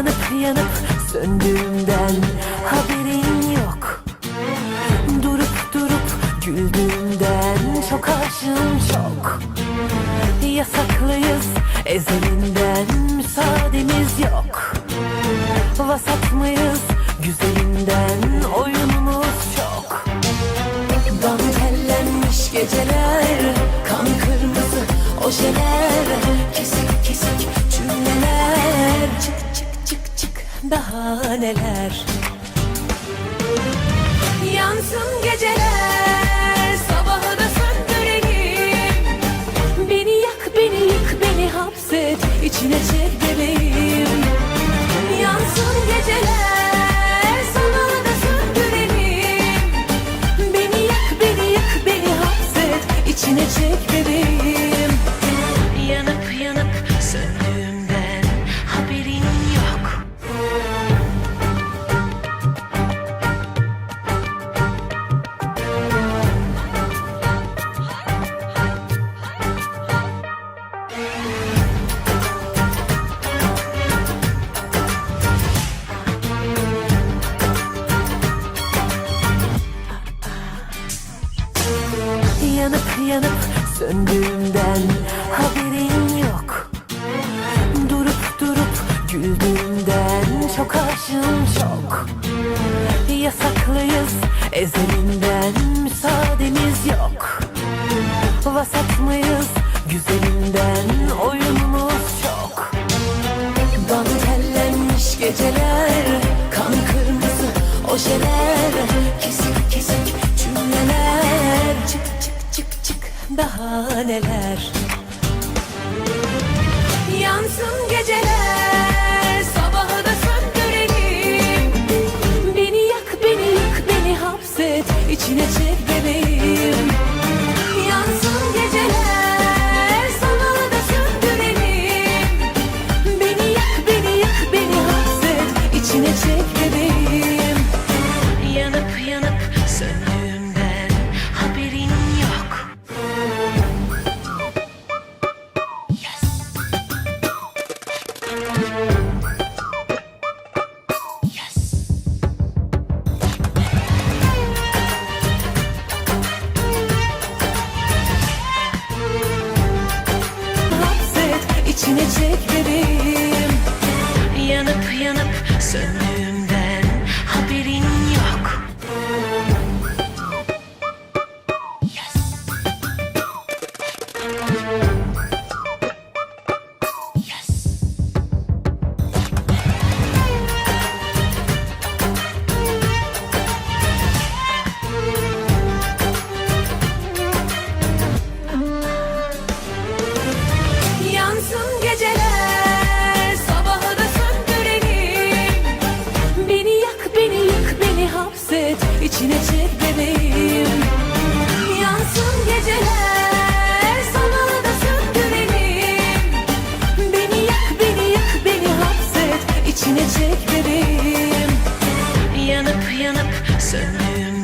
Yanıp yanıp söndüğümden haberin yok. Durup durup güldüğümden çok aşığım çok. Yasaklıyız ezelinden müsaademiz yok. Vasat mıyız güzelinden oyunumuz çok. Dantellenmiş geceler Kan kırmızı ojeler neler Yansın geceler Sabahı da söndürelim. Beni yak beni yık beni hapset içine çek bebeğim Yansın geceler Sabahı da söndürelim. Beni yak beni yak beni hapset içine çek bebeğim Yanıp yanıp söndüğümden Yanıp yanıp söndüğümden haberin yok. Durup durup güldüğümden çok aşığım çok. Yasaklıyız ezelinden müsaademiz yok. Vasat mıyız güzelinden oyunumuz çok. Dantellenmiş geceler Kan kırmızı ojeler Kesik kesik daha Yansın geceler Sabahı da söndürelim. Beni yak beni yık beni hapset içine çek sinecek bebeğim Yanıp yanıp söndüğümden haberin yok yes. bebeğim. Yanıp yanıp söndüğüm